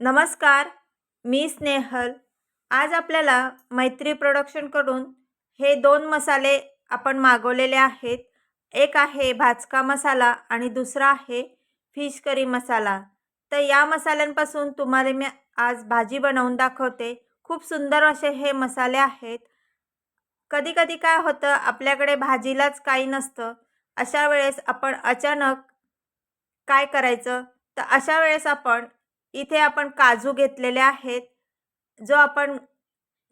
नमस्कार मी स्नेहल. आज आपल्याला मैत्री प्रोडक्शनकडून हे दोन मसाले आपण मागवलेले आहेत. एक आहे भाजका मसाला आणि दुसरा आहे फिश करी मसाला. तर या मसाल्यांपासून तुम्हाला मी आज भाजी बनवून दाखवते. खूप सुंदर असे हे मसाले आहेत. कधी कधी काय होतं आपल्याकडे भाजीलाच काही नसतं. अशा वेळेस आपण अचानक काय करायचं? तर अशा वेळेस आपण इथे आपण काजू घेतलेले आहेत. जो आपण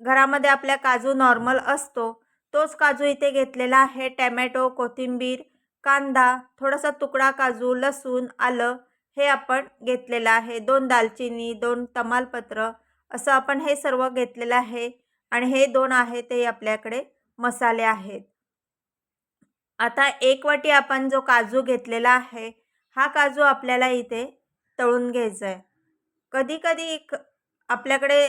घरामध्ये आपल्या काजू नॉर्मल असतो तोच काजू इथे घेतलेला आहे. टॅमॅटो कोथिंबीर कांदा थोडासा तुकडा काजू लसूण आलं हे आपण घेतलेलं आहे. दोन दालचिनी दोन तमालपत्र असं आपण हे सर्व घेतलेलं आहे. आणि हे दोन आहे ते आपल्याकडे मसाले आहेत. आता एक वाटी आपण जो काजू घेतलेला आहे हा काजू आपल्याला इथे तळून घ्यायचा आहे. कधी कधी आपल्याकडे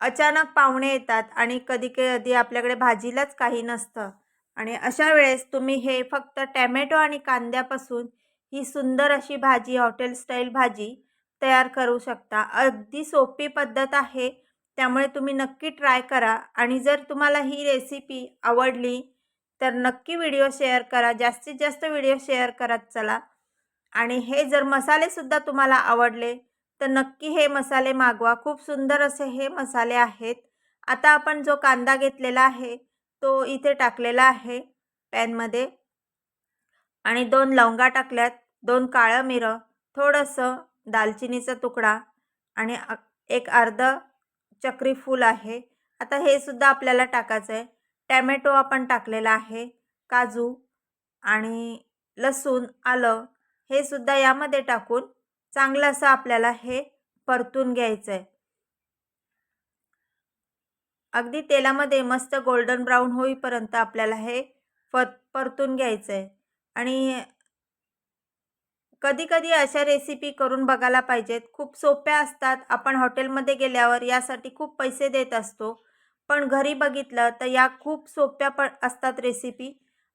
अचानक पाहुणे येतात आणि कधी कधी आपल्याकडे भाजीलाच काही नसतं. आणि अशा वेळेस तुम्ही हे फक्त टॅमॅटो आणि कांद्यापासून ही सुंदर अशी भाजी हॉटेल स्टाईल भाजी तयार करू शकता. अगदी सोपी पद्धत आहे. त्यामुळे तुम्ही नक्की ट्राय करा. आणि जर तुम्हाला ही रेसिपी आवडली तर नक्की व्हिडिओ शेअर करा. जास्तीत जास्त व्हिडिओ शेअर करत चला. आणि हे जर मसालेसुद्धा तुम्हाला आवडले तर नक्की हे मसाले मागवा. खूप सुंदर असे हे मसाले आहेत. आता आपण जो कांदा घेतलेला आहे तो इथे टाकलेला आहे पॅनमध्ये. आणि दोन लवंगा टाकल्यात दोन काळं मिरं थोडंसं दालचिनीचा तुकडा आणि एक अर्ध चक्री फूल आहे. आता हे सुद्धा आपल्याला टाकायचं आहे. टॅमॅटो आपण टाकलेला आहे काजू आणि लसूण आलं हे सुद्धा यामध्ये टाकून चांगलं असं आपल्याला हे परतून घ्यायचं आहे अगदी तेलामध्ये मस्त गोल्डन ब्राऊन होईपर्यंत आपल्याला हे प परतून घ्यायचं आहे आणि कधी कधी अशा रेसिपी करून बघायला पाहिजेत. खूप सोप्या असतात. आपण हॉटेलमध्ये गेल्यावर यासाठी खूप पैसे देत असतो. पण घरी बघितलं तर या खूप सोप्या पण असतात रेसिपी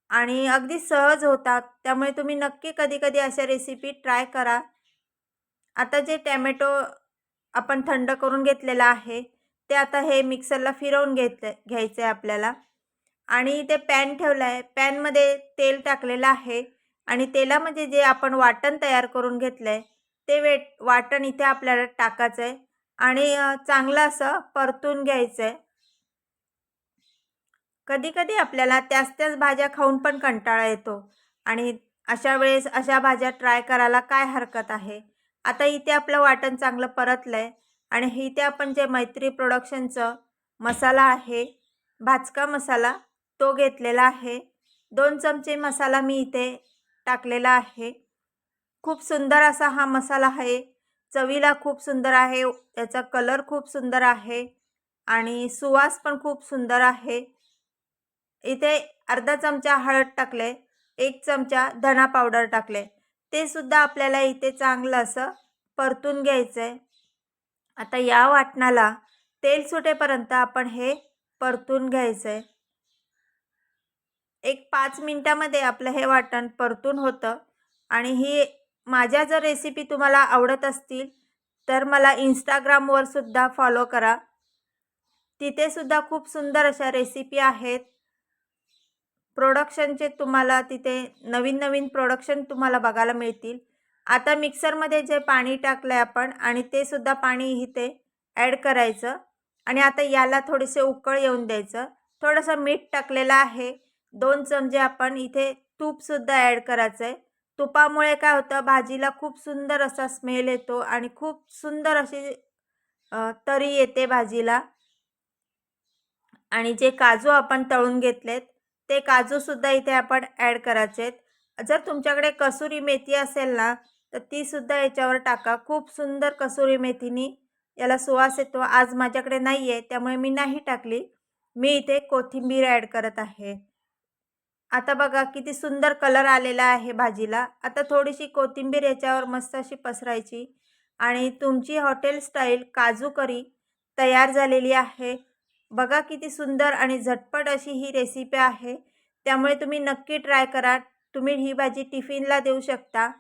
आणि अगदी सहज होतात. त्यामुळे तुम्ही नक्की कधी कधी अशा रेसिपी ट्राय करा. आता जे टॅमॅटो आपण थंड करून घेतलेला आहे ते आता हे मिक्सरला फिरवून घेत घ्यायचं आहे आपल्याला. आणि ते पॅन ठेवलं आहे. पॅनमध्ये तेल टाकलेलं आहे. आणि तेलामध्ये म्हणजे जे आपण वाटण तयार करून घेतलं आहे ते वेट वाटण इथे आपल्याला टाकायचं आहे. आणि चांगलं असं परतून घ्यायचं आहे. कधी कधी आपल्याला त्याच त्याच भाज्या खाऊन पण कंटाळा येतो. आणि अशा वेळेस अशा भाज्या ट्राय करायला काय हरकत आहे? आता इथे आपलं वाटण चांगलं परतलं आहे आणि इथे आपण जे मैत्री प्रोडक्शनचं मसाला आहे भाजका मसाला तो घेतलेला आहे. दोन चमचे मसाला मी इथे टाकलेला आहे. खूप सुंदर असा हा मसाला आहे. चवीला खूप सुंदर आहे. त्याचा कलर खूप सुंदर आहे. आणि सुवास पण खूप सुंदर आहे. इथे अर्धा चमचा हळद टाकले एक चमचा धना पावडर टाकले ते सुद्धा आपल्याला इथे चांगलं असं परतून घ्यायचं आहे आता या वाटणाला तेल सुटेपर्यंत आपण हे परतून घ्यायचं आहे एक पाच मिनटामध्ये आपलं हे वाटण परतून होतं आणि ही माझ्या जर रेसिपी तुम्हाला आवडत असतील तर मला इंस्टाग्रामवर सुद्धा फॉलो करा. तिथे सुद्धा खूप सुंदर अशा रेसिपी आहेत. प्रोडक्शनचे तुम्हाला तिथे नवीन नवीन प्रोडक्शन तुम्हाला बघायला मिळतील. आता मिक्सरमध्ये जे पाणी टाकलं आहे आपण आणि ते सुद्धा पाणी इथे ॲड करायचं. आणि आता याला थोडेसे उकळ येऊन द्यायचं. थोडंसं मीठ टाकलेलं आहे. दोन चमचे आपण इथे तूपसुद्धा ॲड करायचं आहे तुपामुळे काय होतं भाजीला खूप सुंदर असा स्मेल येतो आणि खूप सुंदर अशी तरी येते भाजीला. आणि जे काजू आपण तळून घेतलेत ते काजूसुद्धा इथे आपण ॲड करायचे आहेत. जर तुमच्याकडे कसुरी मेथी असेल ना तर तीसुद्धा याच्यावर टाका. खूप सुंदर कसुरी मेथीनी याला सुवास येतो. आज माझ्याकडे नाही आहे त्यामुळे मी नाही टाकली. मी इथे कोथिंबीर ॲड करत आहे. आता बघा किती सुंदर कलर आलेला आहे भाजीला. आता थोडीशी कोथिंबीर याच्यावर मस्त अशी पसरायची. आणि तुमची हॉटेल स्टाईल काजू करी तयार झालेली आहे. बघा किती सुंदर आणि झटपट अशी ही रेसिपी आहे. त्यामुळे तुम्ही नक्की ट्राय करा. तुम्ही ही भाजी टिफिनला देऊ शकता.